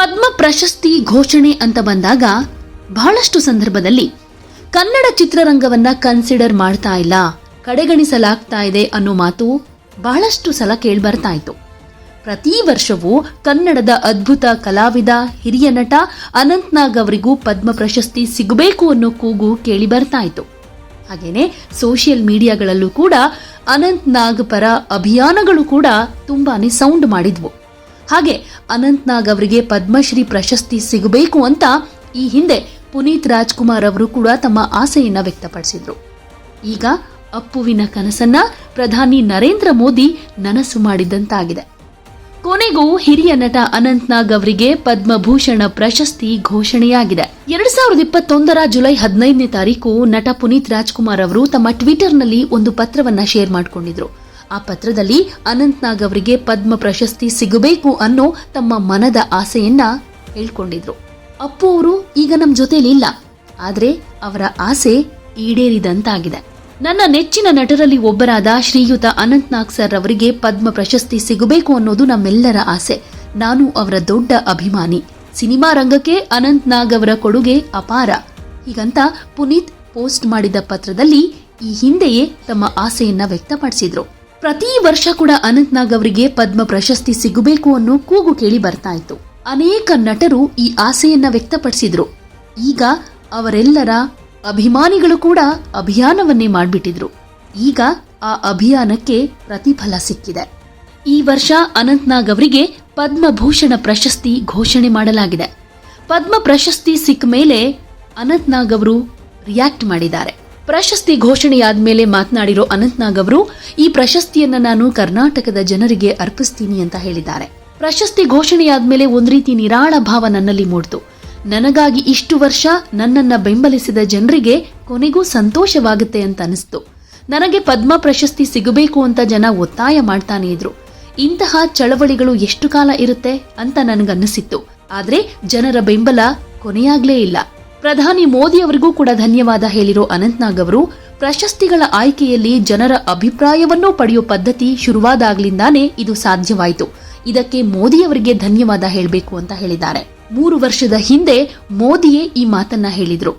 ಪ್ರಶಸ್ತಿ ಘೋಷಣೆ ಅಂತ ಬಂದಾಗ ಬಹಳಷ್ಟು ಸಂದರ್ಭದಲ್ಲಿ ಕನ್ನಡ ಚಿತ್ರರಂಗವನ್ನ ಕನ್ಸಿಡರ್ ಮಾಡ್ತಾ ಇಲ್ಲ, ಕಡೆಗಣಿಸಲಾಗ್ತಾ ಇದೆ ಅನ್ನೋ ಮಾತು ಬಹಳಷ್ಟು ಸಲ ಕೇಳ್ಬರ್ತಾ ಇತ್ತು ಪ್ರತಿ ವರ್ಷವೂ ಕನ್ನಡದ ಅದ್ಭುತ ಕಲಾವಿದ, ಹಿರಿಯ ನಟ ಅನಂತ್ನಾಗ್ ಅವರಿಗೂ ಪದ್ಮ ಪ್ರಶಸ್ತಿ ಸಿಗಬೇಕು ಅನ್ನೋ ಕೂಗು ಕೇಳಿ ಬರ್ತಾ ಇತ್ತು ಹಾಗೇನೆ ಸೋಷಿಯಲ್ ಮೀಡಿಯಾಗಳಲ್ಲೂ ಕೂಡ ಅನಂತ್ ನಾಗ್ ಪರ ಅಭಿಯಾನಗಳು ಕೂಡ ತುಂಬಾನೇ ಸೌಂಡ್ ಮಾಡಿದ್ವು. ಹಾಗೆ ಅನಂತ್ನಾಗ್ ಅವರಿಗೆ ಪದ್ಮಶ್ರೀ ಪ್ರಶಸ್ತಿ ಸಿಗಬೇಕು ಅಂತ ಈ ಹಿಂದೆ ಪುನೀತ್ ರಾಜ್ಕುಮಾರ್ ಅವರು ಕೂಡ ತಮ್ಮ ಆಸೆಯನ್ನ ವ್ಯಕ್ತಪಡಿಸಿದ್ರು. ಈಗ ಅಪ್ಪುವಿನ ಕನಸನ್ನ ಪ್ರಧಾನಿ ನರೇಂದ್ರ ಮೋದಿ ನನಸು ಮಾಡಿದಂತಾಗಿದೆ. ಕೊನೆಗೂ ಹಿರಿಯ ನಟ ಅನಂತ್ನಾಗ್ ಅವರಿಗೆ ಪದ್ಮಭೂಷಣ ಪ್ರಶಸ್ತಿ ಘೋಷಣೆಯಾಗಿದೆ. ಎರಡ್ ಸಾವಿರದ ಇಪ್ಪತ್ತೊಂದರ ಜುಲೈ ಹದಿನೈದನೇ ತಾರೀಕು ನಟ ಪುನೀತ್ ರಾಜ್ಕುಮಾರ್ ಅವರು ತಮ್ಮ ಟ್ವಿಟರ್ನಲ್ಲಿ ಒಂದು ಪತ್ರವನ್ನ ಶೇರ್ ಮಾಡಿಕೊಂಡಿದ್ರು. ಆ ಪತ್ರದಲ್ಲಿ ಅನಂತ್ನಾಗ್ ಅವರಿಗೆ ಪದ್ಮ ಪ್ರಶಸ್ತಿ ಸಿಗಬೇಕು ಅನ್ನೋ ತಮ್ಮ ಮನದ ಆಸೆಯನ್ನ ಹೇಳ್ಕೊಂಡಿದ್ರು. ಅಪ್ಪು ಅವರು ಈಗ ನಮ್ಮ ಇಲ್ಲ. ಆದ್ರೆ ಅವರ ಆಸೆ ಈಡೇರಿದಂತಾಗಿದೆ. ನನ್ನ ನೆಚ್ಚಿನ ನಟರಲ್ಲಿ ಒಬ್ಬರಾದ ಶ್ರೀಯುತ ಅನಂತ್ನಾಗ್ ಸರ್ ಅವರಿಗೆ ಪದ್ಮ ಪ್ರಶಸ್ತಿ ಸಿಗಬೇಕು ಅನ್ನೋದು ನಮ್ಮೆಲ್ಲರ ಆಸೆ. ನಾನು ಅವರ ದೊಡ್ಡ ಅಭಿಮಾನಿ. ಸಿನಿಮಾ ರಂಗಕ್ಕೆ ಅನಂತ್ ನಾಗ್ ಅವರ ಕೊಡುಗೆ ಅಪಾರ. ಹೀಗಂತ ಪುನೀತ್ ಪೋಸ್ಟ್ ಮಾಡಿದ ಪತ್ರದಲ್ಲಿ ಈ ಹಿಂದೆಯೇ ತಮ್ಮ ಆಸೆಯನ್ನ ವ್ಯಕ್ತಪಡಿಸಿದ್ರು. ಪ್ರತಿ ವರ್ಷ ಕೂಡ ಅನಂತ್ನಾಗ್ ಅವರಿಗೆ ಪದ್ಮ ಪ್ರಶಸ್ತಿ ಸಿಗಬೇಕು ಅನ್ನೋ ಕೂಗು ಕೇಳಿ ಬರ್ತಾ ಇತ್ತು. ಅನೇಕ ನಟರು ಈ ಆಸೆಯನ್ನ ವ್ಯಕ್ತಪಡಿಸಿದ್ರು. ಈಗ ಅವರೆಲ್ಲರ ಅಭಿಮಾನಿಗಳು ಕೂಡ ಅಭಿಯಾನವನ್ನೇ ಮಾಡಿಬಿಟ್ಟಿದ್ರು. ಈಗ ಆ ಅಭಿಯಾನಕ್ಕೆ ಪ್ರತಿಫಲ ಸಿಕ್ಕಿದೆ. ಈ ವರ್ಷ ಅನಂತ್ನಾಗ್ ಅವರಿಗೆ ಪದ್ಮಭೂಷಣ ಪ್ರಶಸ್ತಿ ಘೋಷಣೆ ಮಾಡಲಾಗಿದೆ. ಪದ್ಮ ಪ್ರಶಸ್ತಿ ಸಿಕ್ಕ ಮೇಲೆ ಅನಂತ್ನಾಗ್ ಅವರು ರಿಯಾಕ್ಟ್ ಮಾಡಿದ್ದಾರೆ. ಪ್ರಶಸ್ತಿ ಘೋಷಣೆಯಾದ ಮೇಲೆ ಮಾತನಾಡಿರೋ ಅನಂತ್ನಾಗ್ ಅವರು, ಈ ಪ್ರಶಸ್ತಿಯನ್ನ ನಾನು ಕರ್ನಾಟಕದ ಜನರಿಗೆ ಅರ್ಪಿಸ್ತೀನಿ ಅಂತ ಹೇಳಿದ್ದಾರೆ. ಪ್ರಶಸ್ತಿ ಘೋಷಣೆಯಾದ ಮೇಲೆ ಒಂದು ರೀತಿ ನಿರಾಳ ಭಾವ ನನ್ನಲ್ಲಿ ಮೂಡ್ತು. ನನಗಾಗಿ ಇಷ್ಟು ವರ್ಷ ನನ್ನನ್ನ ಬೆಂಬಲಿಸಿದ ಜನರಿಗೆ ಕೊನೆಗೂ ಸಂತೋಷವಾಗುತ್ತೆ ಅಂತ ಅನಿಸ್ತು. ನನಗೆ ಪದ್ಮ ಪ್ರಶಸ್ತಿ ಸಿಗಬೇಕು ಅಂತ ಜನ ಒತ್ತಾಯ ಮಾಡ್ತಾನೆ ಇದ್ರು. ಇಂತಹ ಚಳವಳಿಗಳು ಎಷ್ಟು ಕಾಲ ಇರುತ್ತೆ ಅಂತ ನನಗನ್ನಿಸಿತ್ತು. ಆದರೆ ಜನರ ಬೆಂಬಲ ಕೊನೆಯಾಗಲೇ ಇಲ್ಲ. ಪ್ರಧಾನಿ ಮೋದಿ ಅವರಿಗೂ ಕೂಡ ಧನ್ಯವಾದ ಹೇಳಿರೋ ಅನಂತನಾಗ್ ಅವರು, ಪ್ರಶಸ್ತಿಗಳ ಆಯ್ಕೆಯಲ್ಲಿ ಜನರ ಅಭಿಪ್ರಾಯವನ್ನೂ ಪಡೆಯೋ ಪದ್ಧತಿ ಶುರುವಾದಾಗ್ಲಿಂದಾನೇ ಇದು ಸಾಧ್ಯವಾಯಿತು. ಇದಕ್ಕೆ ಮೋದಿ ಅವರಿಗೆ ಧನ್ಯವಾದ ಹೇಳಬೇಕು ಅಂತ ಹೇಳಿದ್ದಾರೆ. ಮೂರು ವರ್ಷದ ಹಿಂದೆ ಮೋದಿಯೇ ಈ ಮಾತನ್ನ ಹೇಳಿದ್ರು.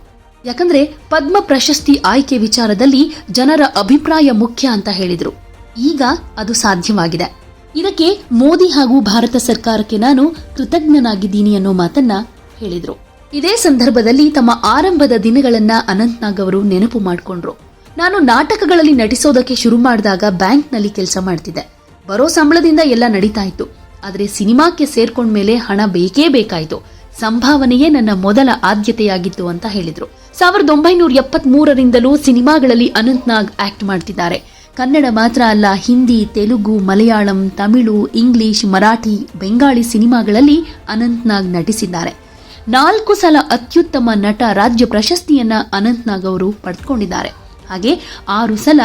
ಯಾಕಂದ್ರೆ ಪದ್ಮ ಪ್ರಶಸ್ತಿ ಆಯ್ಕೆ ವಿಚಾರದಲ್ಲಿ ಜನರ ಅಭಿಪ್ರಾಯ ಮುಖ್ಯ ಅಂತ ಹೇಳಿದ್ರು. ಈಗ ಅದು ಸಾಧ್ಯವಾಗಿದೆ. ಇದಕ್ಕೆ ಮೋದಿ ಹಾಗೂ ಭಾರತ ಸರ್ಕಾರಕ್ಕೆ ನಾನು ಕೃತಜ್ಞನಾಗಿದ್ದೀನಿ ಅನ್ನೋ ಮಾತನ್ನ ಹೇಳಿದ್ರು. ಇದೇ ಸಂದರ್ಭದಲ್ಲಿ ತಮ್ಮ ಆರಂಭದ ದಿನಗಳನ್ನ ಅನಂತ್ನಾಗ್ ಅವರು ನೆನಪು ಮಾಡಿಕೊಂಡ್ರು. ನಾನು ನಾಟಕಗಳಲ್ಲಿ ನಟಿಸೋದಕ್ಕೆ ಶುರು ಮಾಡಿದಾಗ ಬ್ಯಾಂಕ್ನಲ್ಲಿ ಕೆಲಸ ಮಾಡ್ತಿದ್ದೆ. ಬರೋ ಸಂಬಳದಿಂದ ಎಲ್ಲ ನಡೀತಾ ಇತ್ತು. ಆದರೆ ಸಿನಿಮಾಕ್ಕೆ ಸೇರ್ಕೊಂಡ್ಮೇಲೆ ಹಣ ಬೇಕೇ ಬೇಕಾಯಿತು. ಸಂಭಾವನೆಯೇ ನನ್ನ ಮೊದಲ ಆದ್ಯತೆಯಾಗಿತ್ತು ಅಂತ ಹೇಳಿದ್ರು. ಸಾವಿರದ ಒಂಬೈನೂರ ಎಪ್ಪತ್ತ್ ಮೂರರಿಂದಲೂ ಸಿನಿಮಾಗಳಲ್ಲಿ ಅನಂತ್ನಾಗ್ ಆಕ್ಟ್ ಮಾಡ್ತಿದ್ದಾರೆ. ಕನ್ನಡ ಮಾತ್ರ ಅಲ್ಲ, ಹಿಂದಿ, ತೆಲುಗು, ಮಲಯಾಳಂ, ತಮಿಳು, ಇಂಗ್ಲಿಷ್, ಮರಾಠಿ, ಬೆಂಗಾಳಿ ಸಿನಿಮಾಗಳಲ್ಲಿ ಅನಂತ್ನಾಗ್ ನಟಿಸಿದ್ದಾರೆ. ನಾಲ್ಕು ಸಲ ಅತ್ಯುತ್ತಮ ನಟ ರಾಜ್ಯ ಪ್ರಶಸ್ತಿಯನ್ನ ಅನಂತ್ನಾಗ್ ಅವರು ಪಡೆದುಕೊಂಡಿದ್ದಾರೆ ಹಾಗೆ ಆರು ಸಲ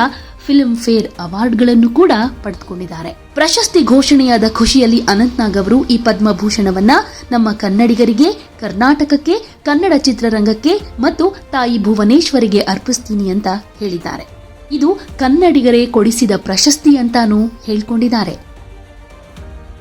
ಫಿಲ್ಮ್ ಫೇರ್ ಅವಾರ್ಡ್ಗಳನ್ನು ಕೂಡ ಪಡೆದುಕೊಂಡಿದ್ದಾರೆ ಪ್ರಶಸ್ತಿ ಘೋಷಣೆಯಾದ ಖುಷಿಯಲ್ಲಿ ಅನಂತ್ನಾಗ್ ಅವರು ಈ ಪದ್ಮಭೂಷಣವನ್ನ ನಮ್ಮ ಕನ್ನಡಿಗರಿಗೆ, ಕರ್ನಾಟಕಕ್ಕೆ, ಕನ್ನಡ ಚಿತ್ರರಂಗಕ್ಕೆ ಮತ್ತು ತಾಯಿ ಭುವನೇಶ್ವರಿಗೆ ಅರ್ಪಿಸ್ತೀನಿ ಅಂತ ಹೇಳಿದ್ದಾರೆ. ಇದು ಕನ್ನಡಿಗರೇ ಕೊಡಿಸಿದ ಪ್ರಶಸ್ತಿ ಅಂತಾನೂ ಹೇಳ್ಕೊಂಡಿದ್ದಾರೆ.